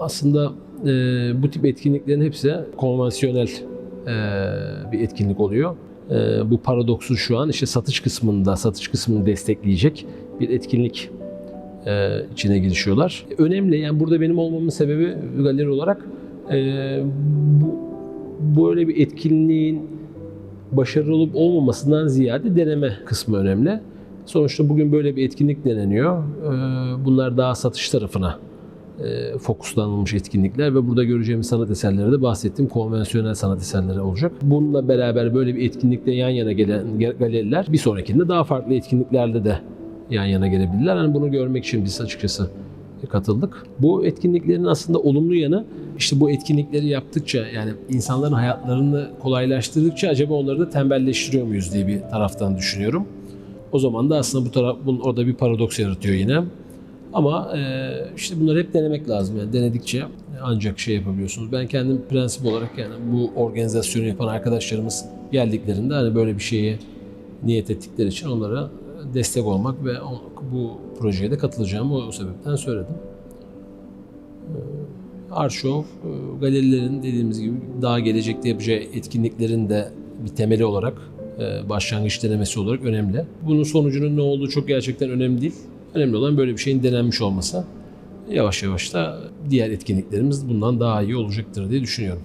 Aslında e, bu tip etkinliklerin hepsi konvansiyonel e, bir etkinlik oluyor. E, bu paradoksu şu an işte satış kısmında, satış kısmını destekleyecek bir etkinlik e, içine girişiyorlar. Önemli yani burada benim olmamın sebebi galeri olarak e, bu böyle bir etkinliğin başarılı olup olmamasından ziyade deneme kısmı önemli. Sonuçta bugün böyle bir etkinlik deneniyor. E, Bunlar daha satış tarafına e, fokuslanılmış etkinlikler ve burada göreceğimiz sanat eserleri de bahsettiğim konvansiyonel sanat eserleri olacak. Bununla beraber böyle bir etkinlikte yan yana gelen galeriler bir sonrakinde daha farklı etkinliklerde de yan yana gelebilirler. Yani bunu görmek için biz açıkçası katıldık. Bu etkinliklerin aslında olumlu yanı işte bu etkinlikleri yaptıkça yani insanların hayatlarını kolaylaştırdıkça acaba onları da tembelleştiriyor muyuz diye bir taraftan düşünüyorum. O zaman da aslında bu taraf bunun orada bir paradoks yaratıyor yine. Ama e, işte bunları hep denemek lazım. Yani denedikçe ancak şey yapabiliyorsunuz. Ben kendim prensip olarak yani bu organizasyonu yapan arkadaşlarımız geldiklerinde hani böyle bir şeye niyet ettikleri için onlara destek olmak ve bu projeye de katılacağımı o sebepten söyledim. Arşov, e, galerilerin dediğimiz gibi daha gelecekte yapacağı etkinliklerin de bir temeli olarak, e, başlangıç denemesi olarak önemli. Bunun sonucunun ne olduğu çok gerçekten önemli değil. Önemli olan böyle bir şeyin denenmiş olması. Yavaş yavaş da diğer etkinliklerimiz bundan daha iyi olacaktır diye düşünüyorum.